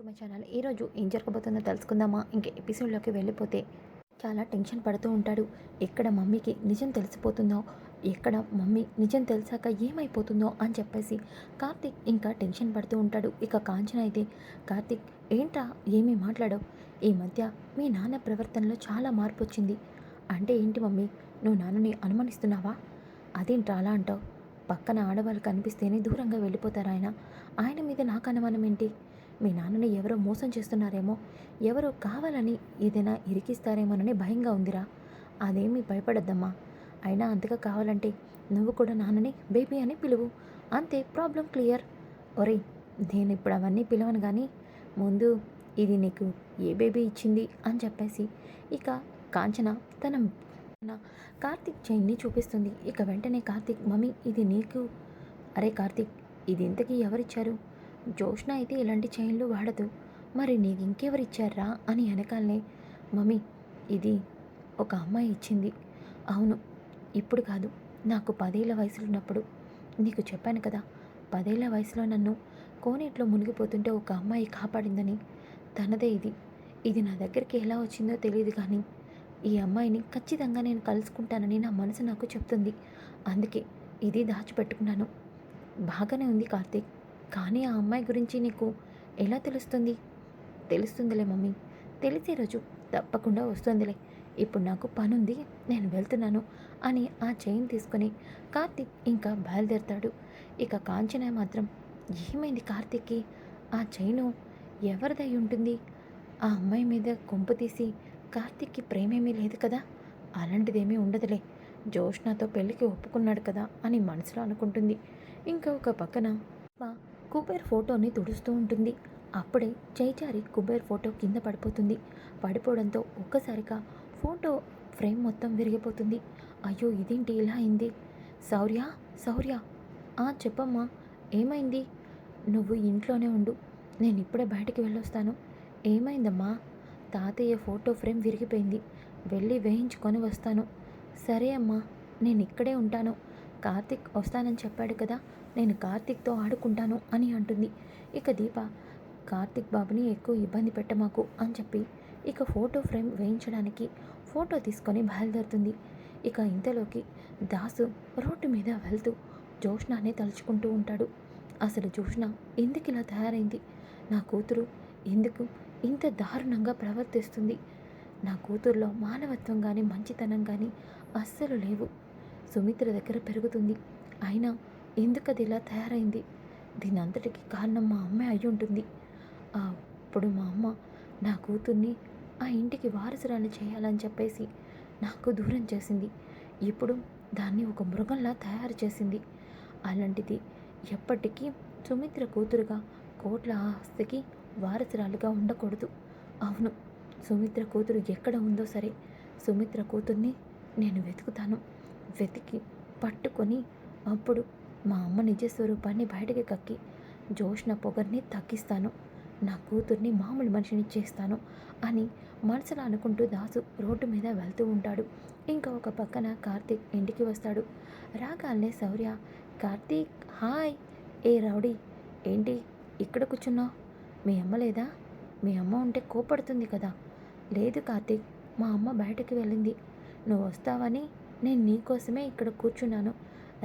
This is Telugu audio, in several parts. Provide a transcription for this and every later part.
To my channel. ఈరోజు ఏం జరగబోతుందో తెలుసుకుందామా? ఇంక ఎపిసోడ్లోకి వెళ్ళిపోతే చాలా టెన్షన్ పడుతూ ఉంటాడు. ఎక్కడ మమ్మీకి నిజం తెలిసిపోతుందో ఎక్కడ మమ్మీ నిజం తెలిసాక ఏమైపోతుందో అని చెప్పేసి కార్తిక్ ఇంకా టెన్షన్ పడుతూ ఉంటాడు. ఇక కాంచన అయితే కార్తిక్ ఏంట్రా? ఏమీ మాట్లాడవు. ఈ మధ్య మీ నాన్న ప్రవర్తనలో చాలా మార్పు వచ్చింది. అంటే ఏంటి మమ్మీ? నువ్వు నాన్నని అనుమానిస్తున్నావా? అదేంట్రా అలా అంటావు? పక్కన ఆడవాళ్ళు కనిపిస్తేనే దూరంగా వెళ్ళిపోతారు ఆయన. ఆయన మీద నాకు అనుమానం ఏంటి? మీ నాన్నని ఎవరో మోసం చేస్తున్నారేమో ఎవరో కావాలని ఏదైనా ఇరికిస్తారేమోనని భయంగా ఉందిరా. అదేమీ భయపడద్దమ్మా. అయినా అంతగా కావాలంటే నువ్వు కూడా నాన్నని బేబీ అని పిలువు. అంతే ప్రాబ్లం క్లియర్. ఒరేయ్ నేను ఇప్పుడు అవన్నీ పిలవను కానీ ముందు ఇది నీకు ఏ బేబీ ఇచ్చింది అని చెప్పేసి ఇక కాంచన తన కార్తిక్ చైన్ని చూపిస్తుంది. ఇక వెంటనే కార్తిక్ మమ్మీ ఇది నీకు. అరే కార్తిక్ ఇది ఇంతకీ ఎవరిచ్చారు? జోష్న అయితే ఇలాంటి చైన్లు వాడదు. మరి నీకు ఇంకెవరు ఇచ్చారా అని వెనకాలనే మమ్మీ ఇది ఒక అమ్మాయి ఇచ్చింది. అవును ఇప్పుడు కాదు. నాకు పదేళ్ళ వయసులో ఉన్నప్పుడు నీకు చెప్పాను కదా పదేళ్ళ వయసులో నన్ను కోనేట్లో మునిగిపోతుంటే ఒక అమ్మాయి కాపాడిందని. తనదే ఇది. ఇది నా దగ్గరికి ఎలా వచ్చిందో తెలియదు కానీ ఈ అమ్మాయిని ఖచ్చితంగా నేను కలుసుకుంటానని నా మనసు నాకు చెప్తుంది. అందుకే ఇది దాచిపెట్టుకున్నాను. బాగానే ఉంది కార్తీక్. కానీ ఆ అమ్మాయి గురించి నీకు ఎలా తెలుస్తుంది? తెలుస్తుందిలే మమ్మీ. తెలిసే రోజు తప్పకుండా వస్తుందిలే. ఇప్పుడు నాకు పనుంది నేను వెళ్తున్నాను అని ఆ చైన్ తీసుకొని కార్తీక్ ఇంకా బయలుదేరుతాడు. ఇక కాంచన మాత్రం ఏమైంది కార్తీక్కి? ఆ చైను ఎవరిదై ఉంటుంది? ఆ అమ్మాయి మీద కొంపు తీసి కార్తీక్కి ప్రేమేమీ లేదు కదా? అలాంటిదేమీ ఉండదులే. జోష్నాతో పెళ్ళికి ఒప్పుకున్నాడు కదా అని మనసులో అనుకుంటుంది. ఇంకా ఒక పక్కన కుబేర్ ఫోటోని తుడుస్తూ ఉంటుంది. అప్పుడే చైచారి కుబేర్ ఫోటో కింద పడిపోతుంది. పడిపోవడంతో ఒక్కసారిగా ఫోటో ఫ్రేమ్ మొత్తం విరిగిపోతుంది. అయ్యో ఇదేంటి? ఇలా అయింది. శౌర్య శౌర్య ఆ చెప్పమ్మా ఏమైంది? నువ్వు ఇంట్లోనే ఉండు. నేను ఇప్పుడే బయటికి వెళ్ళొస్తాను. ఏమైందమ్మా? తాతయ్య ఫోటో ఫ్రేమ్ విరిగిపోయింది. వెళ్ళి వేయించుకొని వస్తాను. సరే అమ్మా నేను ఇక్కడే ఉంటాను. కార్తిక్ వస్తానని చెప్పాడు కదా. నేను కార్తిక్తో ఆడుకుంటాను అని అంటుంది. ఇక దీప కార్తిక్ బాబుని ఎక్కువ ఇబ్బంది పెట్టమాకు అని చెప్పి ఇక ఫోటో ఫ్రేమ్ వేయించడానికి ఫోటో తీసుకొని బయలుదేరుతుంది. ఇక ఇంతలోకి దాసు రోడ్డు మీద వెళ్తూ జోష్నానే తలుచుకుంటూ ఉంటాడు. అసలు జోష్న ఎందుకు ఇలా తయారైంది? నా కూతురు ఎందుకు ఇంత దారుణంగా ప్రవర్తిస్తుంది? నా కూతురులో మానవత్వం కానీ మంచితనం కానీ అస్సలు లేవు. సుమిత్ర దగ్గర పెరుగుతుంది. అయినా ఎందుకు అది ఇలా తయారైంది? దీని అంతటికి కారణం మా అమ్మే అయి ఉంటుంది. అప్పుడు మా అమ్మ నా కూతుర్ని ఆ ఇంటికి వారసురాలు చేయాలని చెప్పేసి నాకు దూరం చేసింది. ఇప్పుడు దాన్ని ఒక మృగంలా తయారు చేసింది. అలాంటిది ఎప్పటికీ సుమిత్ర కూతురుగా కోట్ల ఆస్తికి వారసురాలుగా ఉండకూడదు. అవును సుమిత్ర కూతురు ఎక్కడ ఉందో సరే సుమిత్ర కూతుర్ని నేను వెతుకుతాను. వెతికి పట్టుకొని అప్పుడు మా అమ్మ నిజ స్వరూపాన్ని బయటకి కక్కి జోష్న పొగర్ని తగ్గిస్తాను నా కూతుర్ని మామూలు మనిషిని చేస్తాను అని మనసులో అనుకుంటూ దాసు రోడ్డు మీద వెళ్తూ ఉంటాడు. ఇంకా ఒక పక్కన కార్తీక్ ఇంటికి వస్తాడు. రాగానే శౌర్య కార్తీక్ హాయ్ ఏ రౌడీ ఏంటి ఇక్కడ కూర్చున్నావు? మీ అమ్మ లేదా? మీ అమ్మ ఉంటే కోపడుతుంది కదా. లేదు కార్తీక్ మా అమ్మ బయటకు వెళ్ళింది. నువ్వు వస్తావని నేను నీకోసమే ఇక్కడ కూర్చున్నాను.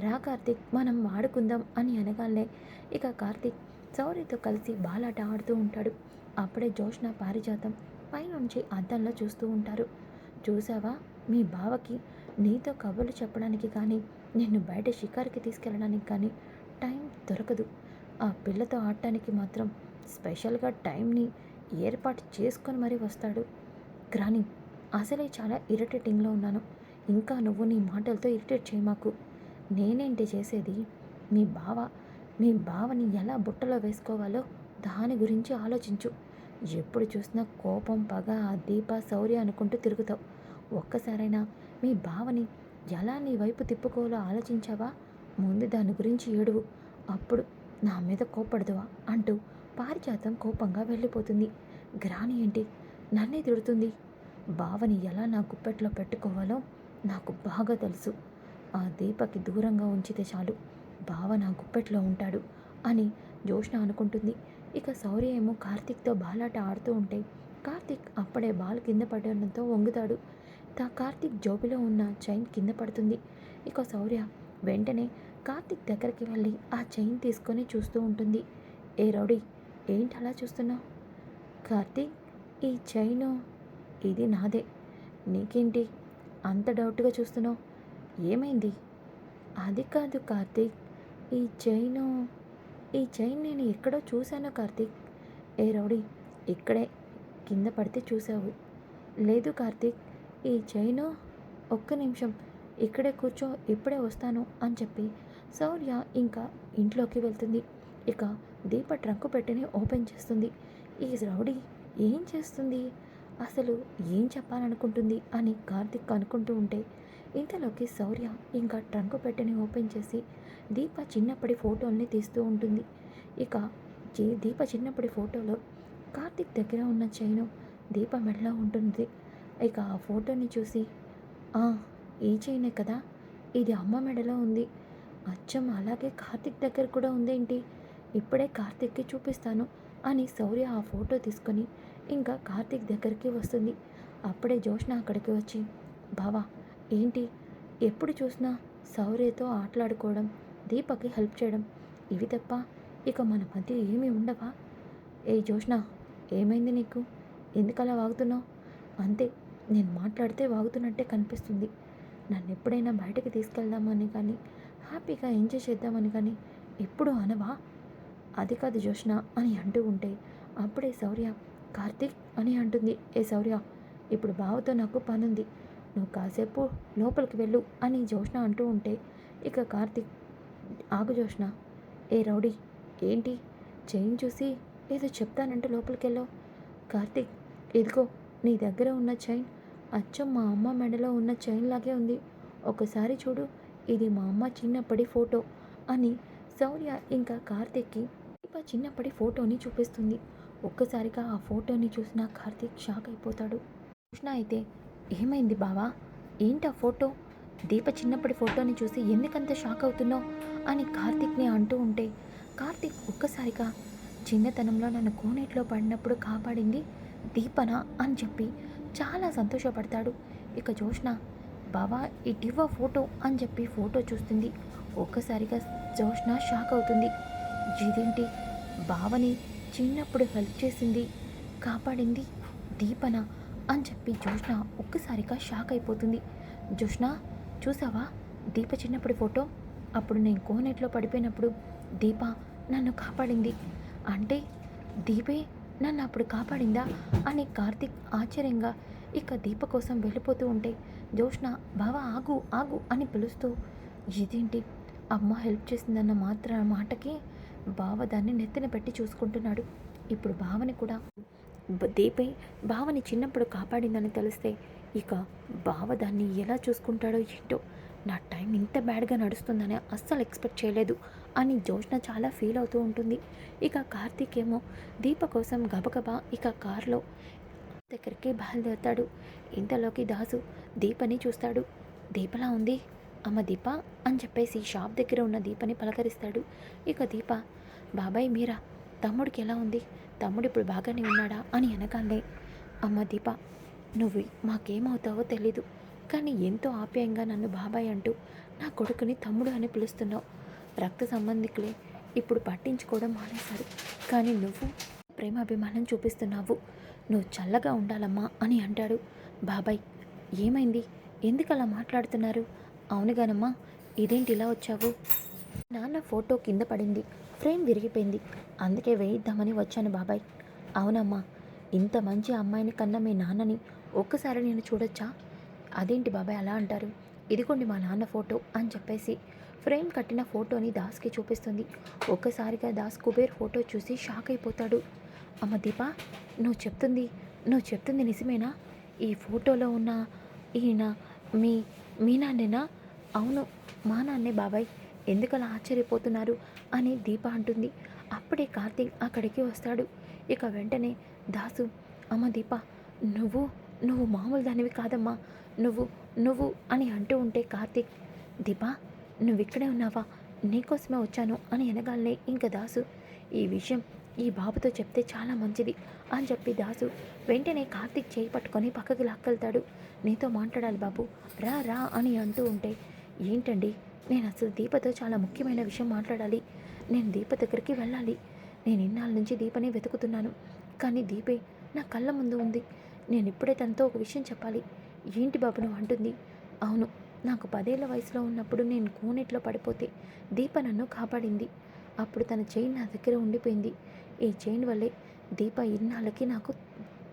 రా కార్తీక్ మనం వాడుకుందాం అని అనగానే ఇక కార్తీక్ సౌర్యతో కలిసి బాలాట ఆడుతూ ఉంటాడు. అప్పుడే జోష్న పారిజాతం పైనుంచి అద్దంలో చూస్తూ ఉంటారు. చూసావా మీ బావకి నీతో కబుర్లు చెప్పడానికి కానీ నిన్ను బయట షికారుకి తీసుకెళ్ళడానికి కానీ టైం దొరకదు. ఆ పిల్లతో ఆడటానికి మాత్రం స్పెషల్గా టైంని ఏర్పాటు చేసుకొని మరీ వస్తాడు. గ్రాని అసలే చాలా ఇరిటేటింగ్లో ఉన్నాను. ఇంకా నువ్వు నీ మాటలతో ఇరిటేట్ చేయమాకు నేనేంటి చేసేది? మీ బావ మీ బావని ఎలా బుట్టలో వేసుకోవాలో దాని గురించి ఆలోచించు. ఎప్పుడు చూసినా కోపం పగ ఆ దీప శౌర్య అనుకుంటూ తిరుగుతావు. ఒక్కసారైనా మీ బావని ఎలా నీ వైపు తిప్పుకోవాలో ఆలోచించావా? ముందు దాని గురించి ఏడువు. అప్పుడు నా మీద కోపడదువా అంటూ పారిజాతం కోపంగా వెళ్ళిపోతుంది. గ్రాని ఏంటి? నన్నే తిడుతుంది. బావని ఎలా నా గుప్పెట్లో పెట్టుకోవాలో నాకు బాగా తెలుసు. ఆ దీపకి దూరంగా ఉంచితే చాలు. బావ నా గుప్పెట్లో ఉంటాడు అని జోష్ణ అనుకుంటుంది. ఇక శౌర్య ఏమో కార్తీక్తో బాలాట ఆడుతూ ఉంటే కార్తీక్ అప్పుడే బాల్ కింద పడడంతో వంగుతాడు. తా కార్తీక్ జోబిలో ఉన్న చైన్ కింద పడుతుంది. ఇక శౌర్య వెంటనే కార్తీక్ దగ్గరికి వెళ్ళి ఆ చైన్ తీసుకొని చూస్తూ ఉంటుంది. ఏ రౌడీ ఏంటి అలా చూస్తున్నావు? కార్తీక్ ఈ చైను ఇది నాదే. నీకేంటి? అంత డౌట్గా చూస్తున్నావు? ఏమైంది? అది కాదు కార్తీక్. ఈ చైను ఈ చైన్ నేను ఎక్కడో చూశాను కార్తీక్. ఏ రౌడీ ఇక్కడే కింద పడితే చూసావు లేదు కార్తీక్ ఈ చైను ఒక్క నిమిషం ఇక్కడే కూర్చో ఇప్పుడే వస్తాను అని చెప్పి శౌర్య ఇంకా ఇంట్లోకి వెళ్తుంది. ఇక దీప ట్రంక్ పెట్టిని ఓపెన్ చేస్తుంది. ఈ రౌడీ ఏం చేస్తుంది? అసలు ఏం చెప్పాలనుకుంటుంది అని కార్తిక్ అనుకుంటూ ఉంటే ఇంతలోకి శౌర్య ఇంకా ట్రంక్ పెట్టెని ఓపెన్ చేసి దీప చిన్నప్పటి ఫోటోల్ని తీస్తూ ఉంటుంది. ఇక దీప చిన్నప్పటి ఫోటోలో కార్తిక్ దగ్గర ఉన్న చైను దీప మెడలో ఉంటుంది. ఇక ఆ ఫోటోని చూసి "ఆ, ఈ చైనే కదా ఇది అమ్మ మెడలో ఉంది. అచ్చం అలాగే కార్తిక్ దగ్గర కూడా ఉందేంటి ఇప్పుడే కార్తిక్కి చూపిస్తాను అని శౌర్య ఆ ఫోటో తీసుకొని ఇంకా కార్తిక్ దగ్గరికి వస్తుంది. అప్పుడే జోష్న అక్కడికి వచ్చి బావా ఏంటి? ఎప్పుడు చూసినా సౌర్యతో ఆటలాడుకోవడం దీపకి హెల్ప్ చేయడం ఇవి తప్ప ఇక మన మధ్య ఏమీ ఉండవా? ఏ జోష్ణ ఏమైంది నీకు? ఎందుకలా వాగుతున్నావు? అంతే నేను మాట్లాడితే వాగుతున్నట్టే కనిపిస్తుంది. నన్ను ఎప్పుడైనా బయటకు తీసుకెళ్దామని కానీ హ్యాపీగా ఎంజాయ్ చేద్దామని కానీ ఎప్పుడు అనవా? అది కాదు జోష్న అని అంటూ ఉంటే అప్పుడే శౌర్య కార్తీక్ అని అంటుంది. ఏ శౌర్య ఇప్పుడు బావతో నాకు పనుంది. నువ్వు కాసేపు లోపలికి వెళ్ళు అని జోష్న అంటూ ఉంటే ఇక కార్తిక్ ఆగు జోష్న ఏ రౌడీ? ఏంటి? చైన్ చూసి ఏదో చెప్తానంటే లోపలికి వెళ్ళావు కార్తీక్ ఇదిగో నీ దగ్గర ఉన్న చైన్. అచ్చం మా అమ్మ మెడలో ఉన్న చైన్ లాగే ఉంది. ఒకసారి చూడు ఇది మా అమ్మ చిన్నప్పటి ఫోటో అని శౌర్య ఇంకా కార్తిక్కి దీప చిన్నప్పటి ఫోటోని చూపిస్తుంది. ఒక్కసారిగా ఆ ఫోటోని చూసిన కార్తీక్ షాక్ అయిపోతాడు. కృష్ణ అయితే ఏమైంది బావా? ఏంటి ఆ ఫోటో? దీప చిన్నప్పటి ఫోటోని చూసి ఎందుకంత షాక్ అవుతున్నావు? అని కార్తీక్ని అంటూ ఉంటే కార్తీక్ ఒక్కసారిగా చిన్నతనంలో నన్ను కోనేట్లో పడినప్పుడు కాపాడింది దీపన అని చెప్పి చాలా సంతోషపడతాడు. ఇక జోష్న బావా ఇటివ్వ ఫోటో అని చెప్పి ఫోటో చూస్తుంది. ఒక్కసారిగా జోష్న షాక్ అవుతుంది. ఇదేంటి? బావని చిన్నప్పుడు హెల్ప్ చేసింది కాపాడింది దీపన? అని చెప్పి జోష్ణ ఒక్కసారిగా షాక్ అయిపోతుంది. జోష్ణ చూసావా? దీప చిన్నప్పటి ఫోటో? అప్పుడు నేను కోనేట్లో పడిపోయినప్పుడు దీప నన్ను కాపాడింది. అంటే దీపే నన్ను అప్పుడు కాపాడిందా? అని కార్తిక్ ఆశ్చర్యంగా ఇక దీప కోసం వెళ్ళిపోతూ ఉంటే జోష్ణ బావ ఆగు ఆగు అని పిలుస్తూ ఇదేంటి? అమ్మ హెల్ప్ చేసిందన్న మాత్ర మాటకి బావ దాన్ని నెత్తిన పెట్టి చూసుకుంటున్నాడు. ఇప్పుడు బావని కూడా దీపే బావని చిన్నప్పుడు కాపాడిందని తెలిస్తే ఇక బావ దాన్ని ఎలా చూసుకుంటాడో ఏంటో. నా టైం ఇంత బ్యాడ్గా నడుస్తుందని అస్సలు ఎక్స్పెక్ట్ చేయలేదు అని జోష్న చాలా ఫీల్ అవుతూ ఉంటుంది. ఇక కార్తీక్ ఏమో దీప కోసం గబగబా ఇక కారులో దగ్గరికి బయలుదేరుతాడు. ఇంతలోకి దాసు దీపని చూస్తాడు. దీపలా ఉంది? అమ్మ దీప? అని చెప్పేసి షాప్ దగ్గర ఉన్న దీపని పలకరిస్తాడు. ఇక దీప బాబాయ్ మీరా తమ్ముడికి ఎలా ఉంది? తమ్ముడు ఇప్పుడు బాగానే ఉన్నాడా అని అనగానే అమ్మ దీప నువ్వు మాకేమవుతావో తెలీదు కానీ ఎంతో ఆప్యాయంగా నన్ను బాబాయ్ అంటూ నా కొడుకుని తమ్ముడు అని పిలుస్తున్నావు. రక్త సంబంధికులే ఇప్పుడు పట్టించుకోవడం మానేశారు. కానీ నువ్వు ప్రేమాభిమానం చూపిస్తున్నావు. నువ్వు చల్లగా ఉండాలమ్మా అని అంటాడు బాబాయ్. ఏమైంది? ఎందుకు అలా మాట్లాడుతున్నారు? అవునుగానమ్మా ఇదేంటి ఇలా వచ్చావు? నాన్న ఫోటో కింద పడింది. ఫ్రేమ్ విరిగిపోయింది. అందుకే వేయిద్దామని వచ్చాను బాబాయ్. అవునమ్మా ఇంత మంచి అమ్మాయిని కన్నా మీ నాన్నని ఒక్కసారి నేను చూడొచ్చా? అదేంటి బాబాయ్ అలా అంటారు? ఇదిగోండి మా నాన్న ఫోటో అని చెప్పేసి ఫ్రేమ్ కట్టిన ఫోటోని దాస్కి చూపిస్తుంది. ఒక్కసారిగా దాస్ కుబేర్ ఫోటో చూసి షాక్ అయిపోతాడు. అమ్మ దీప నువ్వు చెప్తుంది నువ్వు చెప్తుంది నిజమేనా? ఈ ఫోటోలో ఉన్న ఈయన మీ మీ నాన్నేనా? అవును మా నాన్నే బాబాయ్. ఎందుకలా ఆశ్చర్యపోతున్నారు? అని దీప అంటుంది. అప్పుడే కార్తీక్ అక్కడికి వస్తాడు. ఇక వెంటనే దాసు అమ్మ దీప నువ్వు నువ్వు మామూలు దానివి కాదమ్మా. నువ్వు నువ్వు అని అంటూ ఉంటే కార్తీక్ దీపా నువ్వు ఇక్కడే ఉన్నావా? నీకోసమే వచ్చాను అని అనగానే ఇంక దాసు ఈ విషయం ఈ బాబుతో చెప్తే చాలా మంచిది అని చెప్పి దాసు వెంటనే కార్తీక్ చేయి పట్టుకొని పక్కకి లాక్కెళ్తాడు. నీతో మాట్లాడాలి బాబు. రా రా అని అంటూ ఉంటే ఏంటండి? నేను అసలు దీపతో చాలా ముఖ్యమైన విషయం మాట్లాడాలి. నేను దీప దగ్గరికి వెళ్ళాలి. నేను ఇన్నాళ్ళ నుంచి దీపనే వెతుకుతున్నాను. కానీ దీపే నా కళ్ళ ముందు ఉంది. నేను ఇప్పుడే తనతో ఒక విషయం చెప్పాలి. ఏంటి బాబు నువ్వు అంటుంది. అవును నాకు పదేళ్ళ వయసులో ఉన్నప్పుడు నేను కోనేట్లో పడిపోతే దీప నన్ను కాపాడింది. అప్పుడు తన చైన్ నా దగ్గర ఉండిపోయింది. ఈ చైన్ వల్లే దీప ఇన్నాళ్ళకి నాకు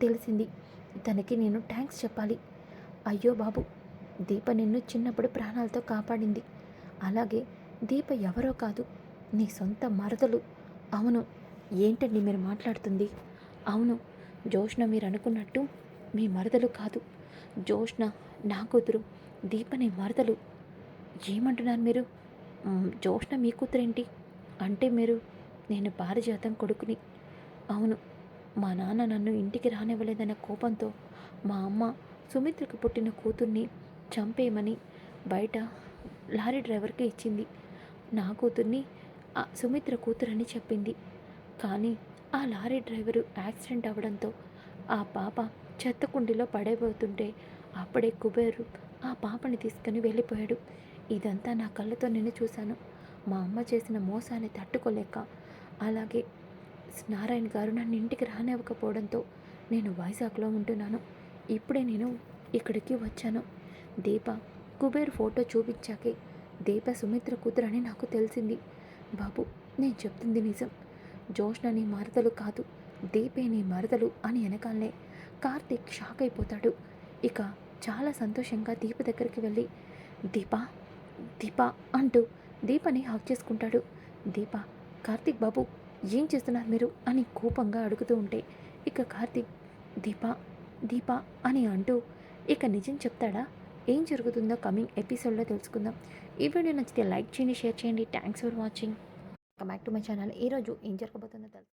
తెలిసింది. తనకి నేను థ్యాంక్స్ చెప్పాలి. అయ్యో బాబు దీప నిన్ను చిన్నప్పుడు ప్రాణాలతో కాపాడింది. అలాగే దీప ఎవరో కాదు నీ సొంత మరదలు. అవును ఏంటండి మీరు మాట్లాడుతుంది? అవును జోష్న మీరు అనుకున్నట్టు మీ మరదలు కాదు. జోష్న నా కూతురు దీపని మరదలు. ఏమంటున్నారు మీరు? మ్, జోష్న మీ కూతురేంటి? అంటే మీరు నేను పారిజాతం కొడుకుని. అవును మా నాన్న నన్ను ఇంటికి రానివ్వలేదన్న కోపంతో మా అమ్మ సుమిత్రకు పుట్టిన కూతుర్ని చంపేయమని బయట లారీ డ్రైవర్కి ఇచ్చింది. నా కూతుర్ని ఆ సుమిత్ర కూతురని చెప్పింది. కానీ ఆ లారీ డ్రైవరు యాక్సిడెంట్ అవ్వడంతో ఆ పాప చెత్త కుండీలో పడైపోతుంటే అప్పుడే కుబేరు ఆ పాపని తీసుకుని వెళ్ళిపోయాడు. ఇదంతా నా కళ్ళతో నేను చూశాను. మా అమ్మ చేసిన మోసాన్ని తట్టుకోలేక అలాగే నారాయణ గారు నన్ను ఇంటికి రానివ్వకపోవడంతో నేను వైజాగ్లో ఉంటున్నాను. ఇప్పుడే నేను ఇక్కడికి వచ్చాను. దీప కుబేర్ ఫోటో చూపించాకే దీప సుమిత్ర కూతురని నాకు తెలిసింది. బాబు నేను చెప్తుంది నిజం. జోష్న నీ మరదలు కాదు దీపే నీ మరదలు అని వెనకాలనే కార్తీక్ షాక్ అయిపోతాడు. ఇక చాలా సంతోషంగా దీప దగ్గరికి వెళ్ళి దీప దీప అంటూ దీపని హాక్ చేసుకుంటాడు. దీప కార్తీక్ బాబు ఏం చేస్తున్నారు మీరు? అని కోపంగా అడుగుతూ ఉంటే ఇక కార్తీక్ దీప దీప అని అంటూ ఇక నిజం చెప్తాడా? ఏం జరుగుతుందో కమింగ్ ఎపిసోడ్లో తెలుసుకుందాం. ఈ వీడియో నచ్చితే లైక్ చేయండి షేర్ చేయండి. Thanks for watching back to my channel ఈరోజు ఏం జరగబోతుందో తెలుసు